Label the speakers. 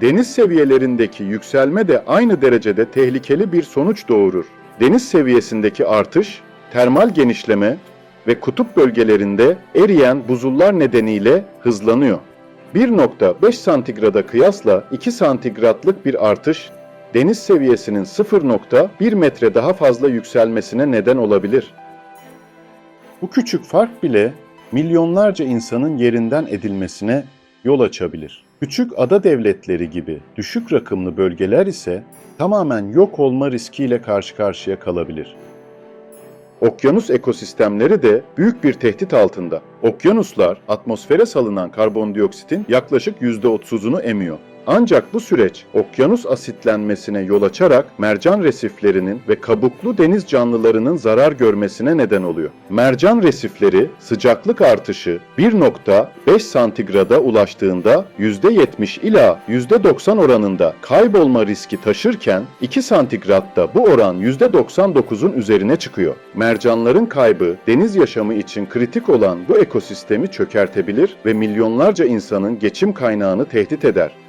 Speaker 1: deniz seviyelerindeki yükselme de aynı derecede tehlikeli bir sonuç doğurur. Deniz seviyesindeki artış, termal genişleme ve kutup bölgelerinde eriyen buzullar nedeniyle hızlanıyor. 1.5 santigrada kıyasla 2 santigratlık bir artış deniz seviyesinin 0.1 metre daha fazla yükselmesine neden olabilir. Bu küçük fark bile milyonlarca insanın yerinden edilmesine yol açabilir. Küçük ada devletleri gibi düşük rakımlı bölgeler ise tamamen yok olma riskiyle karşı karşıya kalabilir. Okyanus ekosistemleri de büyük bir tehdit altında. Okyanuslar atmosfere salınan karbondioksitin yaklaşık %30'unu emiyor. Ancak bu süreç okyanus asitlenmesine yol açarak mercan resiflerinin ve kabuklu deniz canlılarının zarar görmesine neden oluyor. Mercan resifleri sıcaklık artışı 1.5 santigrada ulaştığında %70 ila %90 oranında kaybolma riski taşırken 2 santigratta bu oran %99'un üzerine çıkıyor. Mercanların kaybı deniz yaşamı için kritik olan bu ekosistemi çökertebilir ve milyonlarca insanın geçim kaynağını tehdit eder.